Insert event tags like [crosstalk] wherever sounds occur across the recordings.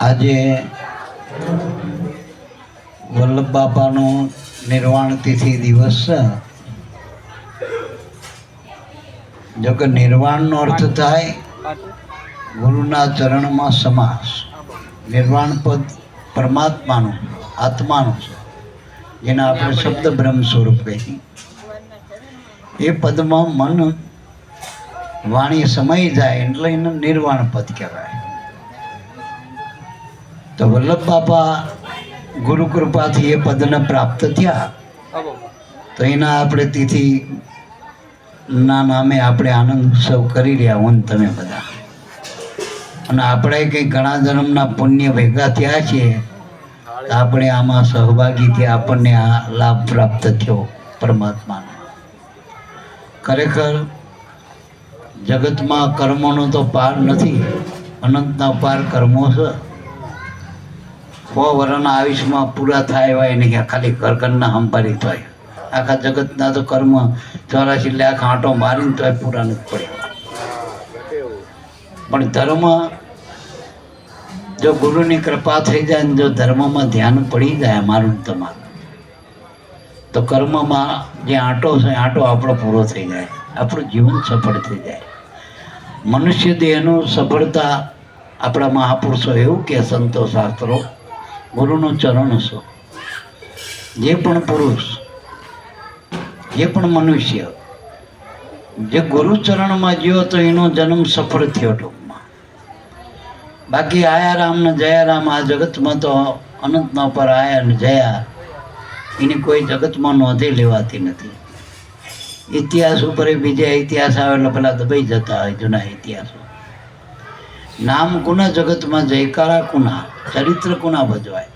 આજે વલ્લભ બાપાનો નિર્વાણ તિથિ દિવસ છે. જો કે નિર્વાણનો અર્થ થાય ગુરુના ચરણમાં સમાસ. નિર્વાણ પદ પરમાત્માનું, આત્માનું છે. જેને આપણે શબ્દ બ્રહ્મ સ્વરૂપ. કહીએ એ પદમાં મન વાણી સમય જાય એટલે એને નિર્વાણ પદ કહેવાય. તો વલ્લભ બાપા ગુરુ કૃપાથી એ પદને પ્રાપ્ત થયા. તો એના આપણે તિથિ ના નામે આપણે આનંદ ઉત્સવ કરી રહ્યા હું તમે બધા. અને આપણે કંઈ ઘણા જન્મના પુણ્ય ભેગા થયા છીએ આપણે આમાં સહભાગીથી આપણને આ લાભ પ્રાપ્ત થયો પરમાત્માનો. ખરેખર જગતમાં કર્મોનો તો પાર નથી, અનંતના પાર કર્મો છે. સો વર્ષના આયુષ્યમાં પૂરા થાય એવા એને ક્યાં ખાલી કરકરના હંપારી થાય. આખા જગતના તો કર્મ ચોરાશી લાખ આંટો મારીને તોય પૂરા નથી પડે પણ ધર્મ જો ગુરુની કૃપા થઈ જાય ને જો ધર્મમાં ધ્યાન પડી જાય મારું ને તમારું, તો કર્મમાં જે આંટો છે આંટો આપણો પૂરો થઈ જાય, આપણું જીવન સફળ થઈ જાય. મનુષ્ય દેહનું સફળતા આપણા મહાપુરુષો એવું કે સંતો શાસ્ત્રો ગુરુનું ચરણ છો. જે પણ પુરુષ, જે પણ મનુષ્ય, જે ગુરુ ચરણમાં ગયો તો એનો જન્મ સફળ થયો ટૂંકમાં. બાકી આયા રામ ને જયા રામ, આ જગતમાં તો અનંતના પર આયા ને જયા, એની કોઈ જગતમાં નોંધી લેવાતી નથી. ઇતિહાસ ઉપર બીજા ઇતિહાસ આવે એટલે પેલા દબાઈ જતા હોય, જૂના ઇતિહાસો. નામ કુના જગતમાં જયકારા કુના, ચરિત્ર કુના ભજવાય?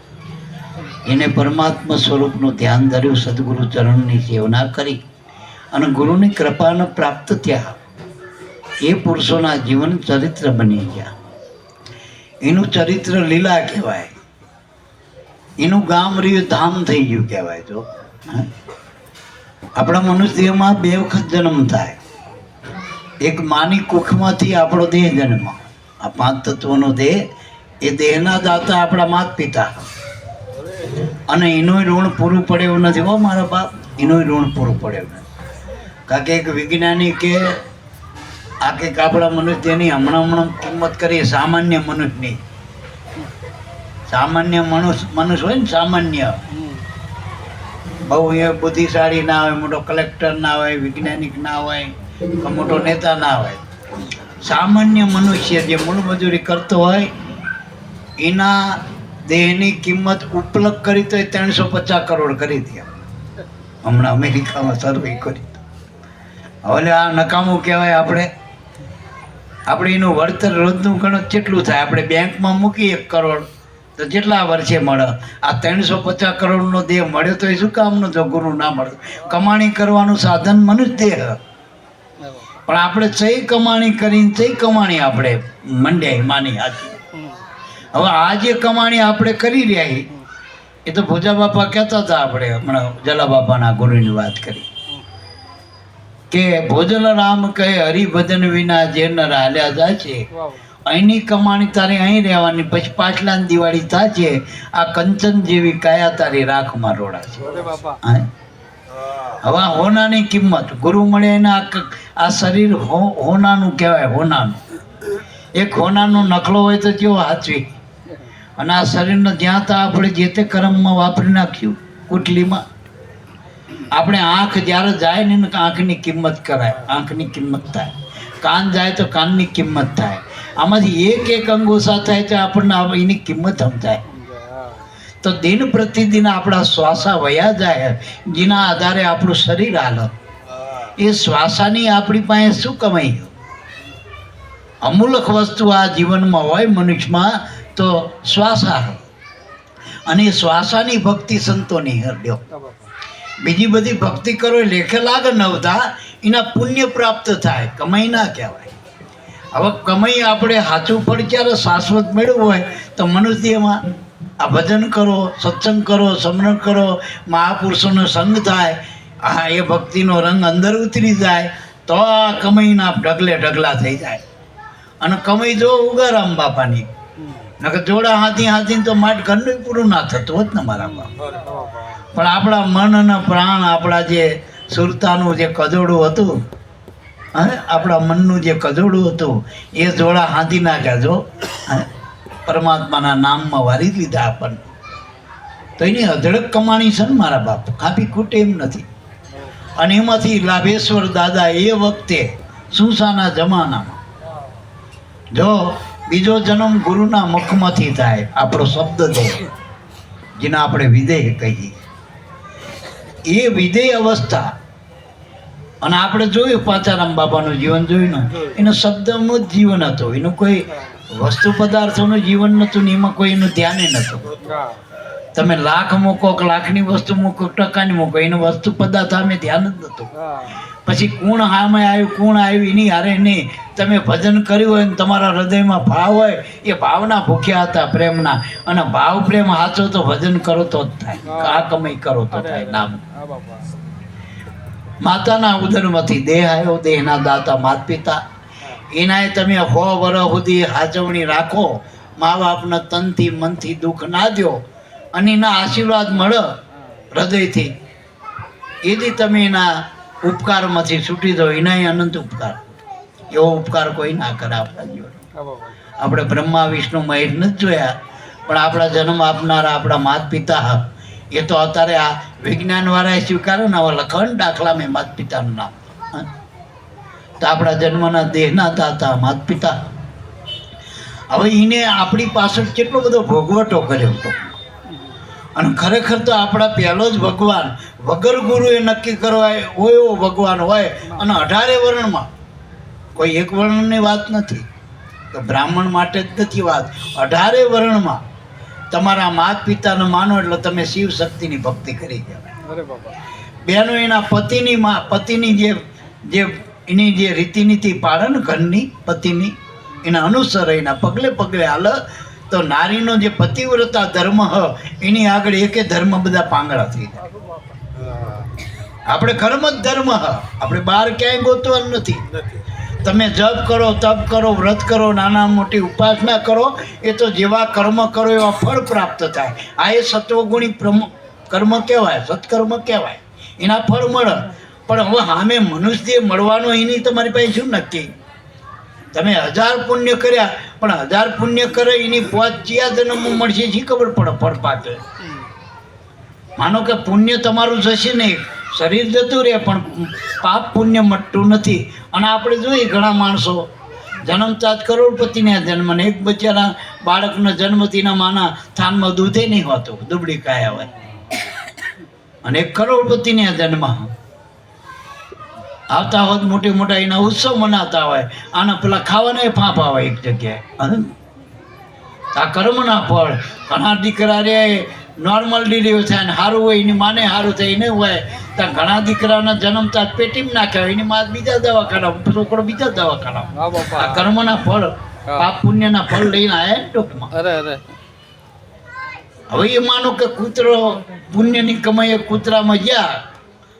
એને પરમાત્મા સ્વરૂપનું ધ્યાન ધર્યું, સદગુરુ ચરણની સેવના કરી અને ગુરુની કૃપાને પ્રાપ્ત થયા. એ પુરુષોના જીવન ચરિત્ર બની ગયા. એનું ચરિત્ર લીલા કહેવાય. એનું ગામ રહ્યું ધામ થઈ ગયું કહેવાય તો. આપણા મનુષ્યમાં બે વખત જન્મ થાય. એક માની કુખમાંથી આપણો દેહ જન્મ. આ પાંચ તત્વોનો દેહ, એ દેહના દાતા આપણા માત પિતા અને એનું ઋણ પૂરું પડે એવું નથી. હો મારા બાપ એનું ઋણ પૂરું પડે એવું નથી. કારણ કે એક વિજ્ઞાની કે, આ કંઈક આપણા મનુષ્યની હમણાં હમણાં કિંમત કરીએ, સામાન્ય મનુષ્યની. સામાન્ય મનુષ્ય મનુષ્ય હોય ને સામાન્ય. બહુ એ બુદ્ધિશાળી ના હોય, મોટો કલેક્ટર ના હોય, વૈજ્ઞાનિક ના હોય મોટો નેતા ના હોય. સામાન્ય મનુષ્ય જે મૂળ મજૂરી કરતો હોય, એના દેહની કિંમત ઉપલબ્ધ કરી તો ત્રણસો પચાસ કરોડ કરી દે. હમણાં અમેરિકામાં સર્વે કરી. હવે આ નકામું કહેવાય આપણે. આપણે એનું વળતર રોજનું ગણત કેટલું થાય? આપણે બેંકમાં મૂકીએ એક કરોડ, તો કેટલા વર્ષે મળે? આ ત્રણસો પચાસ કરોડનો દેહ મળ્યો તો એ શું કામનો? જો ગુરુ ના મળે. કમાણી કરવાનું સાધન મનુષ્ય દેહ. પણ આપણે ચઈ કમાણી કરીને ચઈ કમાણી આપણે મંડ્યા માની હાથી હવે આ જે કમાણી આપણે કરી રહ્યા એ તો ભોજા બાપા કહેતા હતા આપણે હમણાં જલા બાપાના ગુરુની વાત કરી. કે ભોજન રામ કહે હરિભજન વિના જે નર હાલ્યા જાય છે. અહીંની કમાણી તારે અહીં રહેવાની પછી પાછલાની દિવાળી થાય છે. આ કંચન જેવી કાયા તારી રાખમાં રોડા છે. હવે હોનાની કિંમત, ગુરુ મળે એના આ શરીર હોનાનું કહેવાય, હોનાનું. એક હોનાનો નખલો હોય તો કેવો હાચવી? અને આ શરીરને જ્યાં ત્યાં આપણે જે તે કર્મમાં વાપરી નાખ્યું, કુટલીમાં. આપણે આંખ જ્યારે જાય ને આંખની કિંમત કરાય, આંખની કિંમત થાય. કાન જાય તો કાનની કિંમત થાય. આમાંથી એક એક અંગોસા થાય તો આપણને એની કિંમત સમજાય. તો દિન પ્રતિદિન આપણા શ્વાસા વયા જાય જેના આધારે આપણું શરીર હાલે. એ શ્વાસાની આપણી પાસે શું કમાઈ? અમૂલક વસ્તુ આ જીવનમાં હોય મનુષ્યમાં તો શ્વાસા અને એ શ્વાસાની ભક્તિ સંતોની હરડ્યો. બીજી બધી ભક્તિ કરો એ કે નવતા એના પુણ્ય પ્રાપ્ત થાય કમાઈ ના કહેવાય. હવે કમાઈ આપણે સાચું ફળ ક્યારે શાશ્વત મેળવવું હોય તો મનુષ્યમાં આ ભજન કરો, સત્સંગ કરો, સમરણ કરો, મહાપુરુષોનો સંગ થાય, આ એ ભક્તિનો રંગ અંદર ઉતરી જાય, તો આ કમાઈના ઢગલે ઢગલા થઈ જાય. અને કમાઈ જો ઉગારામ બાપાની. નકર જોડા હાથી હાથી તો માટ ઘરનું પૂરું ના થતું હોત ને મારા બાપ. પણ આપણા મન અને પ્રાણ, આપણા જે સુરતાનું જે કજોડું હતું, હે? આપણા મનનું જે કજોડું હતું, એ જોડા હાથી નાખ્યા જો પરમાત્માના નામમાં વારી લીધા આપણને તો એની અધડક કમાણી છે ને મારા બાપ કાપી ખૂટે એમ નથી. અને એમાંથી લાભેશ્વર દાદા એ વખતે સુસાના જમાનામાં. જો બીજો જન્મ ગુરુના મુખમાંથી થાય, આપણો શબ્દ છે, જેને આપણે વિદેહ કહીએ. એ વિદેહ અવસ્થા, અને આપણે જોયું પાચારામ બાબાનું જીવન જોયું ને, એનો શબ્દનું જ જીવન હતું. એનું કોઈ વસ્તુ પદાર્થોનું જીવન નહોતું ને એમાં કોઈ એનું ધ્યાને નહોતું. તમે લાખ મૂકો લાખની વસ્તુ મૂકો ટકાની મૂકો એનું વસ્તુ પદાર્થ અમે ધ્યાન જ નતું પછી કુણ સામે આવ્યું કુણ આવ્યું એની હારે નહીં. તમે ભજન કર્યું હોય ને તમારા હૃદયમાં ભાવ હોય એ ભાવના ભૂખ્યા હતા પ્રેમના. અને ભાવ પ્રેમ સાચો તો ભજન કરો તો જ થાય. આ કમાઈ કરો તો થાય નામ. માતાના ઉદરમાંથી દેહ આવ્યો દેહના દાતા માત પિતા એનાય તમે હો વરસ સુધી હાજવણી રાખો મા બાપના તનથી મનથી દુઃખ ના દો અને એના આશીર્વાદ મળે હૃદયથી. એથી તમે એના ઉપકારમાંથી છૂટી દો એનાય અનંત ઉપકાર. એવો ઉપકાર કોઈ ના કરે આપણા જીવન આપણે બ્રહ્મા, વિષ્ણુ મહેશ નથી જોયા, પણ આપણા જન્મ આપનારા આપણા માત પિતા એ તો અત્યારે આ વિજ્ઞાન વાળાએ સ્વીકાર્યો ને હવે લખણ દાખલા મેં માત પિતાનું નામ. તો આપણા જન્મના દેહના દાતા માત પિતા હવે એને આપણી પાછળ કેટલો બધો ભોગવટો કર્યો હતો. અને ખરેખર તો આપણા પહેલો જ ભગવાન વગર ગુરુએ નક્કી કરવા હોય એવો ભગવાન હોય અને અઢારે વર્ણમાં. કોઈ એક વર્ણની વાત નથી. તો બ્રાહ્મણ માટે જ નથી વાત. અઢારે વર્ણમાં તમારા માત પિતાને માનો એટલે તમે શિવ શક્તિની ભક્તિ કરી કહેવાય બહેનો એના પતિની મા પતિની જે જે એની જે રીતિનીતિ પાળન ઘરની પતિની, એના અનુસર એના પગલે પગલે હાલ. તો નારીનો જે પતિવ્રતા ધર્મ હ, એની આગળ એકે ધર્મ બધા પાંગળા થઈ જાય. આપણે કર્મ જ ધર્મ હ. આપણે બહાર ક્યાંય ગોતવાનું નથી. તમે જપ કરો, તપ કરો, વ્રત કરો, નાના મોટી ઉપાસના કરો, એ તો જેવા કર્મ કરો એવા ફળ પ્રાપ્ત થાય. આ એ સત્વગુણી કર્મ કહેવાય, સત્કર્મ કહેવાય. એના ફળ મળે. પણ હવે સામે મનુષ્ય મળવાનો એની તમારી પાસે શું નક્કી? તમે હજાર પુણ્ય કર્યા, પણ હજાર પુણ્ય કરે એની પોત ચિયા જન્મમાં મળશે, શી ખબર પડે ફળ પાકે? માનો કે પુણ્ય તમારું જશે નહીં, શરીર જતું રહે, પણ પાપ પુણ્ય મટતું નથી. અને આપણે જોઈએ ઘણા માણસો જન્મતા જ કરોડપતિને જન્મ ને એક બચ્ચાના બાળકનો જન્મતીના માના થાનમાં દૂધે નહીં હોતું, દુબળી કાયા હોય. અને એક કરોડપતિને જન્મ. આવતા હોત મોટી મોટા એના ઉત્સવ મનાતા હોય. આના પેલા ખાવાના ફાંફા હોય એક જગ્યાએ. આ કર્મના ફળ. ઘણા દીકરા રે નોર્મલ ડિલિવર થાય ને સારું હોય એની માને સારું થાય એને હોય. ત્યાં ઘણા દીકરાના જન્મતા જ પેટીમાં નાખ્યા હોય એની માં બીજા દવાખાના છોકરો બીજા દવાખાના આ કર્મના ફળ પાપ પુણ્યના ફળ લઈને ને ટૂંકમાં. અરે અરે. હવે એ માનો કે કૂતરો પુણ્યની કમાઈએ કૂતરામાં ગયા.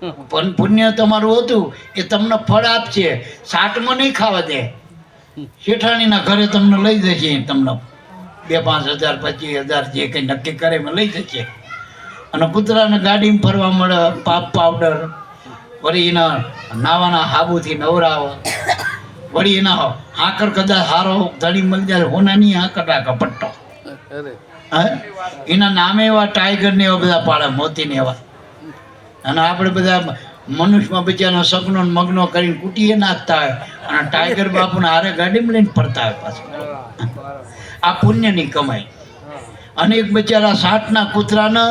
પણ પુણ્ય તમારું હતું એ તમને ફળ આપશે. સાટમાં નહીં ખાવા દે. શેઠાણીના ઘરે તમને લઈ જશે તમને. બે પાંચ હજાર પચીસ હજાર જે કંઈ નક્કી કરે એમાં લઈ જશે. અને કૂતરાને ગાડીમાં ફરવા મળે પાપ પાવડર વળી એના નાવાના હાબુથી નવરાવો. વળી એના હાકર કદાચ હારો ધણી મળી જાય હોનાની હાકર રાખે પટ્ટો. એના નામે એવા ટાઈગર ને એવા બધા પાડે મોતી ને એવા. અને આપણે બધા મનુષ્યમાં બિચારા સગનો મગ્નો કરીને કૂટીએ નાખતા હોય અને ટાઈગર બાપુને હારે ગાડીમાં લઈને ફરતા હોય પાછું. આ પુણ્યની કમાઈ. અને એક બિચારા સાઠના કૂતરાને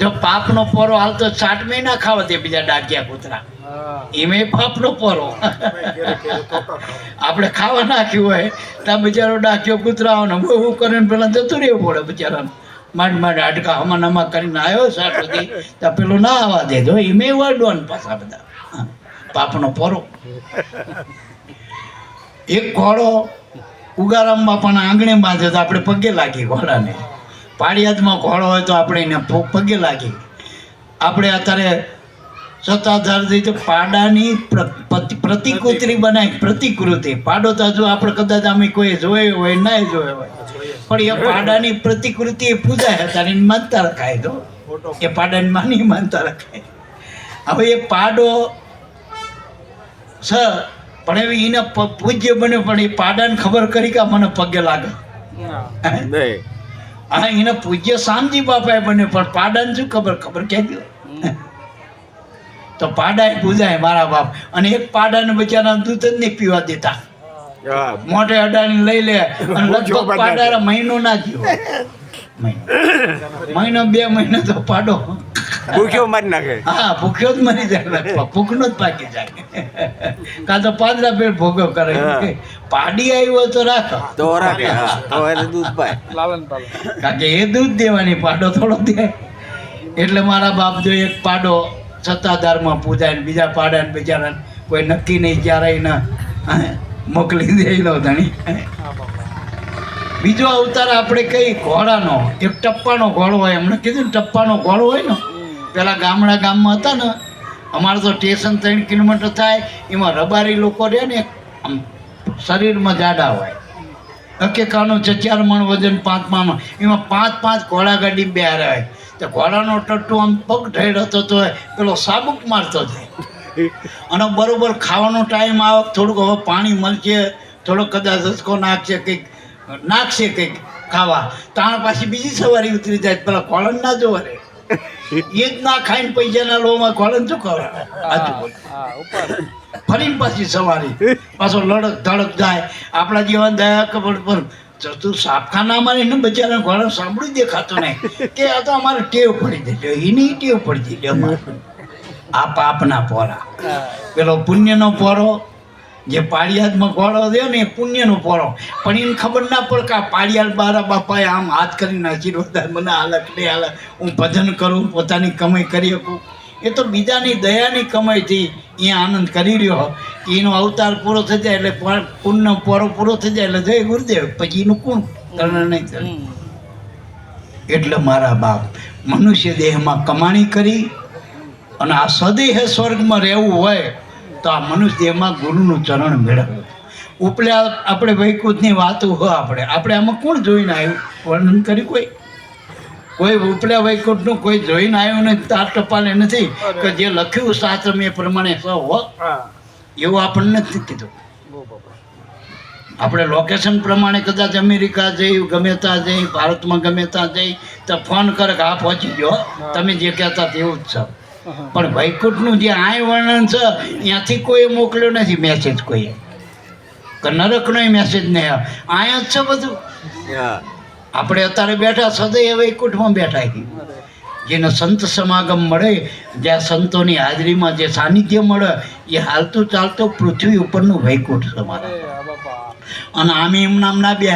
જો પાપનો પોરો હાલતો સાઠ મહિના ખાવા દે બીજા ડાકિયા કૂતરા. એમે પાપનો પોરો. આપણે ખાવા નાખ્યું હોય ત્યાં બિચારો ડાક્યો કૂતરાઓને બહુ કરીને પેલા જતું રહેવું પડે બિચારાને. માંડ માંડ આટકા હમા નમા કરીને આવ્યો સાઠ સુધી તો પેલું ના આવવા દે જો એમે ને પાછા બધા. પાપનો પોરો એક ઘોડો ઉગારામ બાપાના આંગણે બાંધ્યો તો આપણે પગે લાગી ઘોડાને. પાળિયાદમાં ઘોડો હોય તો આપણે એને પગે લાગી. આપણે અત્યારે સત્તાધારથી તો પાડાની પ્રતિકૃતિ બનાવી, પ્રતિકૃતિ. પાડો તો હજુ આપણે કદાચ અમે કોઈ જોયો હોય, ના જોયો હોય. પણ એ પાડાની પ્રતિકૃતિ એ પૂજાય હતા એને માનતા રખાય તો એ પાડાની માની માનતા રખાય હવે એ પાડો છે પણ એવી એને પૂજ્ય બને પણ એ પાડાને ખબર કરી કે મને પગે લાગે. હા. એને પૂજ્ય શામજી બાપાએ બને પણ પાડાને શું ખબર? ખબર ક્યાં ગયો? તો પાડા પૂજાય મારા બાપ. અને એક પાડાને બચારા દૂધ જ નહીં પીવા દેતા. મોઢે અડાણી લઈ લે અને લગભગ પાડારા મહિનો ના થયો મહિનો. મહિનો બે મહિનો તો પાડો. ભૂખ્યો મારી નાખે. હા ભૂખ્યો જ મરી જાય. ભૂખનો જ પાકી જાય. કાં તો પાંદડા પેટ ભોગવ કરે. પાડી આવ્યો તો રાખો. તો રાખે તો એને દૂધ પાય. કારણ કે એ દૂધ દેવાની પાડો થોડો દે. એટલે મારા બાપ જો એક પાડો સત્તાધારમાં પૂજાય ને બીજા પાડાને બિચારા કોઈ નક્કી નહીં ક્યારેય ન. મોકલી દે લો ધણી. બીજો અવતાર આપણે કઈ ઘોડાનો, એક ટપ્પાનો ઘોડો હોય, એમણે કીધું ટપ્પાનો ઘોડો હોય ને, પેલા ગામડા ગામમાં હતા ને, અમારે તો સ્ટેશન ત્રણ કિલોમીટર થાય, એમાં રબારી લોકો રહે ને, આમ શરીરમાં જાડા હોય. હકીકાનું છે ચાર મણ વજન, પાંચ મણ એમાં પાંચ પાંચ ઘોડા ગાડી બે હારે હોય તો ઘોડાનો ટટ્ટુ આમ પગ ઢેડતો તો પેલો સાબુક મારતો જાય. અને બરોબર ખાવાનો ટાઈમ આવે થોડુંક હવે પાણી મળશે થોડોક કદાચ રસકો નાખશે કંઈક નાખશે કંઈક ખાવા. તાણ પાછી બીજી સવારી ઉતરી જાય પેલા કોળણ ના જોવા રે. [laughs] એ જ ના ખાઈને પૈસાના લોમાં કોળણ શું કરે આજુ બોલ. ફરીને પાછી સવારી. પાછો લડક ધડક જાય. આપણા જેવા દયા ખબર પર તું સાપખાનામાં એને બચારા ઘોડા સાંભળી દેખાતો નહીં. કે આ તો અમારે ટેવ પડી જાય એની ટેવ પડી જાય અમારે. આ પાપના પોરા. પેલો પુણ્યનો પોરો જે પાળિયાદમાં ઘોડો દે ને એ પુણ્યનો પોરો. પણ એને ખબર ના પડે કે આ પાળિયાદ બારા બાપાએ આમ હાથ કરીને આશીર્વાદ આપ્યા, મને હાલક ને હાલક. હું ભજન કરું પોતાની કમાઈ કરી શકું. એ તો બીજાની દયાની કમાઈથી એ આનંદ કરી રહ્યો કે એનો અવતાર પૂરો થઈ જાય એટલે પ- પુણ્યનો પોરો પૂરો થઈ જાય એટલે જય ગુરુદેવ. પછી એનું કોણ? કરણ નહીં એટલે મારા બાપ મનુષ્ય દેહમાં કમાણી કરી અને આ સદેહ સ્વર્ગમાં રહેવું હોય તો આ મનુષ્ય દેહમાં ગુરુનું ચરણ મેળવવું ઉપલે આપણે વૈકુંઠની વાતો હો આપણે. આપણે આમાં કોણ જોઈને આવ્યું? વર્ણન કર્યું કોઈ? કોઈ ઉપલે વૈકુંઠનું કોઈ જોઈને આવ્યું નથી તાર ટપાલે નથી કે જે લખ્યું શાસ્ત્ર એ પ્રમાણે સૌ હો એવું આપણને નથી કીધું. આપણે લોકેશન પ્રમાણે કદાચ અમેરિકા જઈ ગમે ત્યાં જઈ ભારતમાં ગમે ત્યાં જઈ તો ફોન કરે કે આ પહોંચી ગયો. તમે જે કહેતા તેવું જ છે. પણ વૈકુંઠનું જે આય વર્ણન છે ત્યાંથી કોઈ મોકલ્યો નથી મેસેજ કોઈએ કે નરકનો મેસેજ નહીં આયા. જ છે બધું. આપણે અત્યારે બેઠા સદૈવ વૈકુંઠમાં બેઠા છીએ. જેને સંત સમાગમ મળે જ્યાં સંતોની હાજરીમાં જે સાનિધ્ય મળે એ હાલતું ચાલતું પૃથ્વી ઉપરનું વૈકુંઠ છે અને આમે એમ નામ ના બે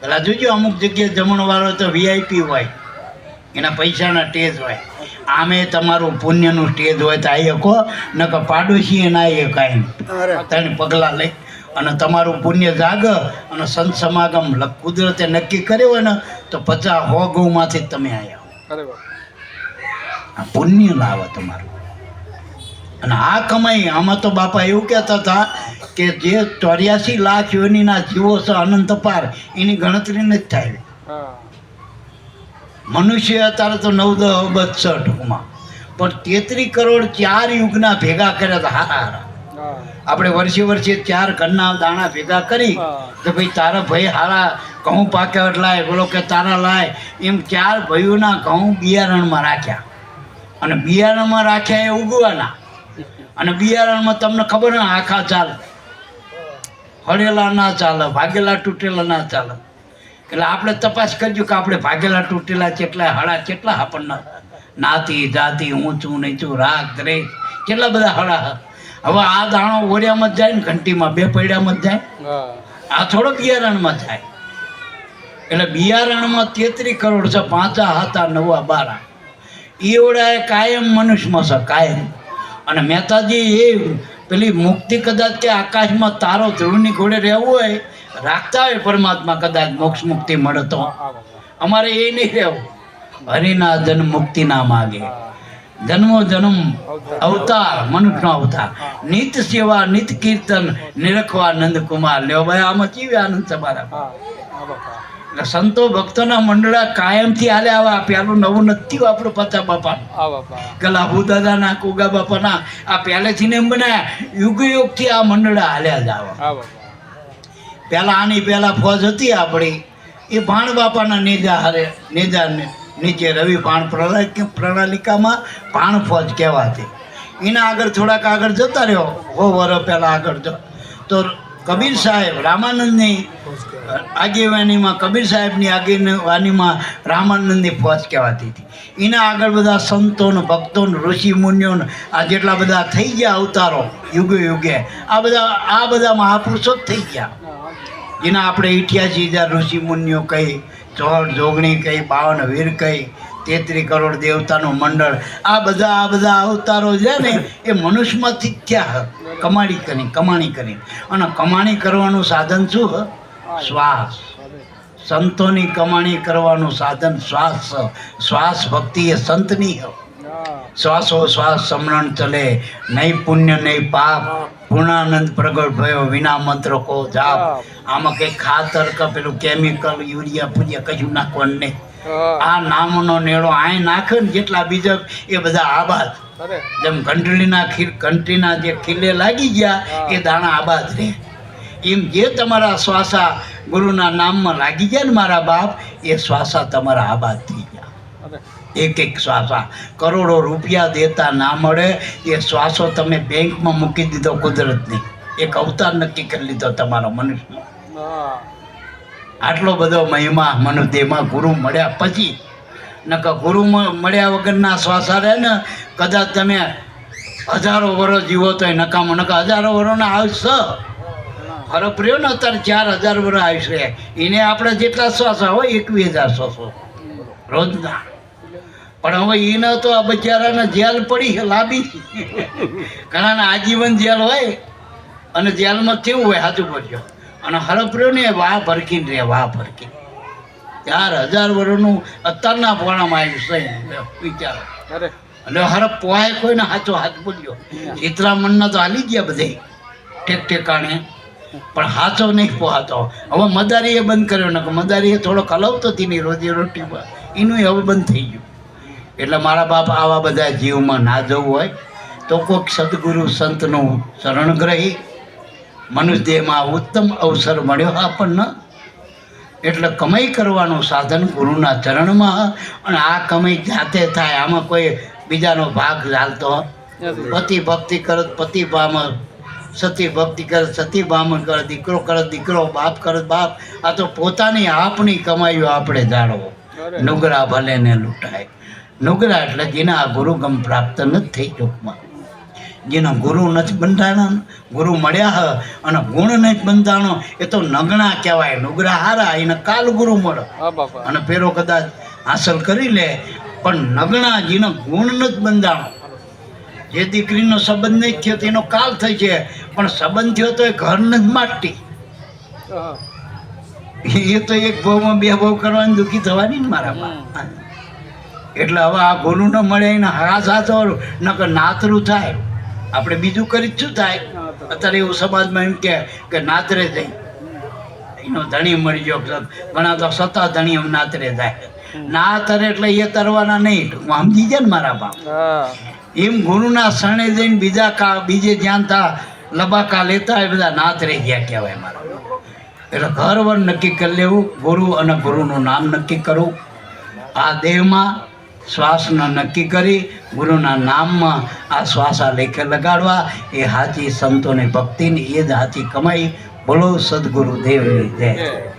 પેલા જોજો અમુક જગ્યાએ જમણવાળો તો વીઆઈપી હોય. એના પૈસાના ટેજ હોય. આમે તમારું પુણ્યનું સ્ટેજ હોય તો આવી શકો નકર પાડોશી ના આવી કાંઈ ત્રણ પગલાં લઈ અને તમારું પુણ્ય જાગ અને સંત સમાગમ કુદરતે નક્કી કર્યો હોય ને તો પચાસ હો ગૌમાંથી તમે આવ્યા આ પુણ્ય લાવે તમારું. અને આ કમાઈ આમાં તો બાપા એવું કહેતા હતા કે જે ચોર્યાસી લાખ યોનીના જીવો છે અનંત પાર એની ગણતરી નથી થાય. મનુષ્ય અત્યારે તો નવ દસ છે ટૂંકમાં. પણ તેત્રી કરોડ ચાર યુગના ભેગા કર્યા હતા હારા હારા. આપણે વર્ષે વર્ષે ચાર ઘરના દાણા ભેગા કરી કે ભાઈ તારા ભાઈ હારા ઘઉં પાક્યા લાય બોલો કે તારા લાય એમ ચાર ભાઈઓના ઘઉં બિયારણમાં રાખ્યા. અને બિયારણમાં રાખ્યા એ ઉગવાના. અને બિયારણમાં તમને ખબર ને આખા ચાલે. હળેલા ના ચાલે ભાગેલા તૂટેલા ના ચાલે. એટલે આપણે તપાસ કરજો કે આપણે ભાગેલા તૂટેલા કેટલા હળા કેટલા આપણને. નાતી જાતિ ઊંચું નીચું રાગ દ્રેશ કેટલા બધા હળા. હવે આ દાણો ઓળિયામાં જ જાય ને ઘંટીમાં. બે પૈડામાં જ જાય. આ થોડો બિયારણમાં જાય એટલે બિયારણમાં તેત્રીસ કરોડ છે પાંચા હતા નવા બારા. એ ઓળાએ કાયમ મનુષ્યમાં છે કાયમ. અને મહેતાજી એ પેલી મુક્તિ કદાચ કે આકાશમાં તારો ધ્રુવની ઘોડે રહેવું હોય રાખતા હોય પરમાત્મા કદાચ મોક્ષ મુક્તિ મળે તો અમારે એ નહીં રહેવું. હરિના જન્મ મુક્તિ ના માગે. જન્મો જન્મ અવતાર. મનુષ્યનો અવતાર. નિત સેવા નિત કીર્તન નિરખવા નંદ કુમાર. લ્યો ભાઈ આમાં કેવી આનંદ તમારા એટલે સંતો ભક્તોના મંડળા કાયમથી હાલે આવા પેલું નવું નથી આપણું પચા બાપા. ગલા દાદાના કુગા બાપાના આ પહેલેથી ને એમ બનાયા. યુગ યુગથી આ મંડળા હાલ્યા જ આવા. પહેલા આની પહેલાં ફોજ હતી આપણી. એ ભાણ બાપાના નેજા હારે, નેજાને નીચે રવિ ભાણ પ્રણા- પ્રણાલિકામાં ભાણ ફોજ કહેવાતી. એના આગળ થોડાક આગળ જતા રહ્યો. હો વર પહેલાં આગળ જો. તો કબીર સાહેબ, રામાનંદની આગેવાનીમાં, કબીર સાહેબની આગેવાનીમાં રામાનંદની ફોજ કહેવાતી હતી. એના આગળ બધા સંતોને, ભક્તોને ભક્તો ઋષિ મુનિઓને આ જેટલા બધા થઈ ગયા અવતારો, યુગે યુગે, આ બધા આ બધા મહાપુરુષો જ થઈ ગયા. જેના આપણે ઇઠ્યાસી હજાર ઋષિ મુનિઓ કહી, ચોર, જોગણી કહી, બાવન, વીર કહી તેત્રી કરોડ દેવતાનું મંડળ. આ બધા આ બધા અવતારો છે ને એ મનુષ્યમાંથી ક્યાં કમાણી કરી કમાણી કરી. અને કમાણી કરવાનું સાધન શું શ્વાસ. સંતોની કમાણી કરવાનું સાધન શ્વાસ શ્વાસ ભક્તિ એ સંતની શ્વાસો શ્વાસ સમરણ ચલે. નહીં પુણ્ય નહીં પાપ. પૂર્ણાનંદ પ્રગટ ભયો વિના મંત્ર કો જાપ. આમાં કંઈ ખાતર કે પેલું કેમિકલ યુરિયા પૂરિયા કશું નાખવાનું નહીં. આ નામનો નેળો આય નાખે ને જેટલા બીજા એ બધા આબાદ. જેમ ઘંટડીના ખીર ઘંટીના જે ખીલે લાગી ગયા એ દાણા આબાદ રહે. એમ જે તમારા શ્વાસા ગુરુના નામમાં લાગી ગયા ને મારા બાપ એ શ્વાસા તમારા આબાદ થઈ ગયા. એક એક શ્વાસા. કરોડો રૂપિયા દેતા ના મળે એ શ્વાસો તમે બેંકમાં મૂકી દીધો કુદરતની. એક અવતાર નક્કી કરી લીધો તમારો મનુષ્ય આટલો બધો મહિમા મનુદેહમાં ગુરુ મળ્યા પછી, નકર ગુરુ મળ્યા વગરના શ્વાસા રહે ને કદાચ તમે હજારો વર્ષ જીવો તો એ નકામો નકા હજારો વર્ષના આયુષ ફરક રહ્યો ને અત્યારે ચાર હજાર વર્ષ આયુષ્ય એને આપણે જેટલા શ્વાસા હોય એકવીસ હજાર શ્વાસો. રોજના. પણ હવે એને તો આ બચારાને જેલ પડી, લાંબી. ઘણાને આજીવન જેલ હોય અને જેલમાં કેવું હોય, સાચું પડજો અને હરપ્યો ને વાહ ભરકીને રે વાહ ભરકી ચાર હજાર વર્ષનું અત્યારના પોણામાં આવ્યું છે વિચારો. એટલે હરપ પોહાય કોઈને સાચો હાથ બોલ્યો. ચિત્રામણના તો હાલી ગયા બધે ઠેક ઠેકાણે પણ હાચો નહીં પોહાતો. હવે મદારીએ બંધ કર્યો ને મદારીએ થોડો કલવતો હતી ની રોજી રોટીમાં એનું હવે બંધ થઈ ગયું. એટલે મારા બાપ આવા બધા જીવમાં ના જવું હોય તો કોઈક સદગુરુ સંતનું શરણ ગ્રહી મનુષ્ય દેહમાં ઉત્તમ અવસર મળ્યો આપણને એટલે કમાઈ કરવાનું સાધન ગુરુના ચરણમાં અને આ કમાઈ જાતે થાય આમાં કોઈ બીજાનો ભાગ ચાલતો પતિ ભક્તિ કરત પતિ ભામ સતી ભક્તિ કરત સતી ભામ કરે દીકરો કરત દીકરો બાપ કરત બાપ. આ તો પોતાની આપણી કમાઈઓ આપણે જાળવો નુગરા ભલે ને લૂંટાય. નુગરા એટલે જેના આ ગુરુગમ પ્રાપ્ત નથી થઈ ટૂંકમાં. જેનો ગુરુ નથી બંધાણો ગુરુ મળ્યા હ અને ગુણ નથી બંધાણો એ તો નગણા કહેવાય નુગરા હારા એને કાલ ગુરુ મળે. અને પેરો કદાચ હાંસલ કરી લે પણ નગણા જેનો ગુણ નથી બંધાણો. જે દીકરીનો સંબંધ નહીં થયો તેનો કાલ થઈ છે પણ સંબંધ થયો તો એ ઘર નથી માટી. એ તો એક ભાવમાં બે ભાવ કરવાની દુઃખી થવાની ને મારામાં એટલે હવે આ ગુરુ ન મળે એને હા સાચો નકર નાતરું થાય. આપણે બીજું કરી શું થાય? અત્યારે એવું સમાજમાં એમ કે કે નાતરે જઈ એનો ધણી મળી ગયો ઘણા તો સત્તા ધણી એમ નાતરે થાય. ના તરે એટલે એ તરવાના નહીં. હું સમજી ગયા ને મારા બાપ. એમ ગુરુના શરણે જઈને બીજા કા બીજે જ્યાં તા લબાકા લેતા એ બધા નાત રહી ગયા કહેવાય મારા એટલે ઘર વર નક્કી કરી લેવું. ગુરુ અને ગુરુનું નામ નક્કી કરવું. આ દેહમાં શ્વાસને નક્કી કરી ગુરુના નામમાં આ શ્વાસા લેખે લગાડવા. એ હાથી સંતોને ભક્તિની એ જ સાચી કમાઈ. બોલો સદગુરુ દેવની જય.